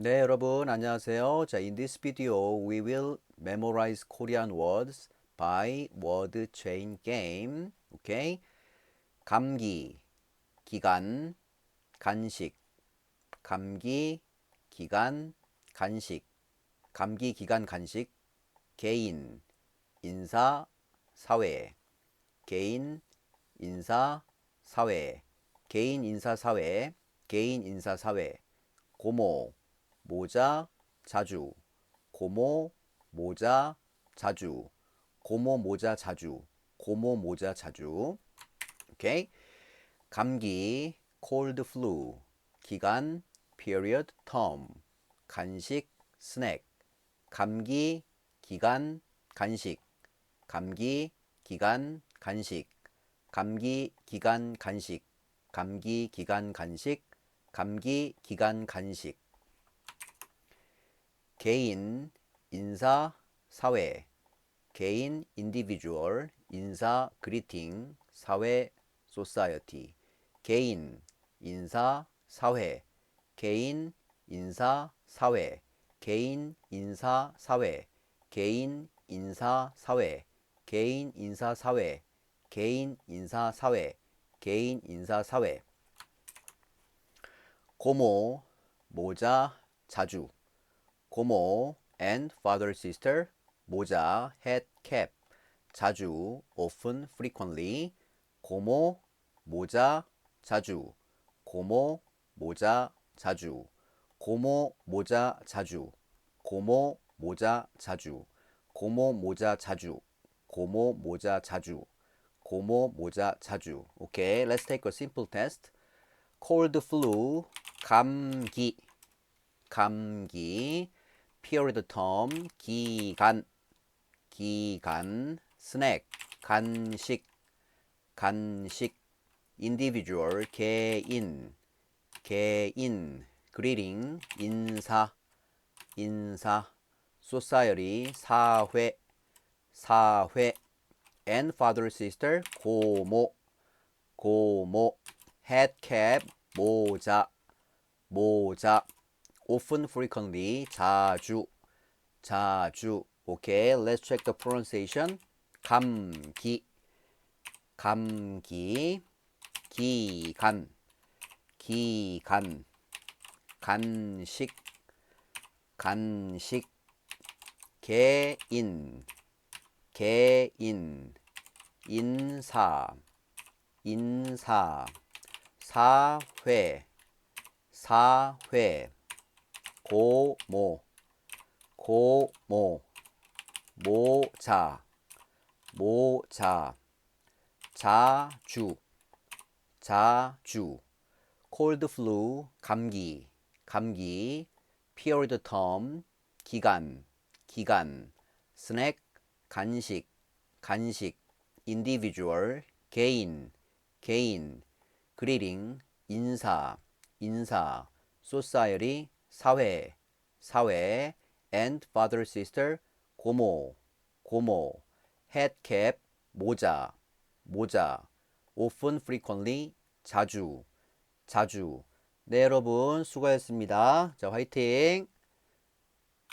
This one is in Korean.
네, 여러분 안녕하세요. 자, in this video we will memorize Korean words by word chain game. 오케이? 감기, 기간, 간식. 감기, 기간, 간식. 감기, 기간, 간식. 개인, 인사, 사회. 개인, 인사, 사회. 개인, 인사, 사회. 개인, 인사, 사회. 고모, 모자, 자주. 고모, 모자, 자주. 고모, 모자, 자주. 고모, 모자, 자주. 오케이. 감기, cold flu. 기간, period, term. 간식, 스낵. 감기, 기간, 간식. 감기, 기간, 간식. 감기, 기간, 간식. 감기, 기간, 간식. 감기, 기간, 간식. 개인, 인사, 사회. 개인, individual, 인사, greeting, 사회, society. 개인, 인사, 사회. 개인, 인사, 사회. 개인, 인사, 사회. 개인, 인사, 사회. 개인, 인사, 사회. 개인, 인사, 사회. 개인, 인사, 사회. 고모, 모자, 자주. 고모 and father sister 모자 hat cap 자주 often frequently 고모 모자 자주 고모 모자 자주 고모 모자 자주 고모 모자 자주 고모 모자 자주 고모 모자 자주 고모 모자 자주 오케이 let's take a simple test cold flu 감기 감기 period term 기간 기간 스낵 간식 간식 individual 개인 개인 greeting 인사 인사 society 사회 사회 and father sister 고모 고모 hat cap 모자 모자 often frequently 자주 자주 오케이 let's check the pronunciation 감기 감기 기간 기간 간식 간식 개인 개인 인사 인사 사회 사회 고모 고모 모자 모자 자주 자주 cold flu 감기 감기 period term 기간 기간 스낵 간식 간식 individual 개인 개인 greeting 인사 인사 society 사회 사회 and father sister 고모 고모 hat cap 모자 모자 often frequently 자주 자주 네 여러분 수고하셨습니다 자 화이팅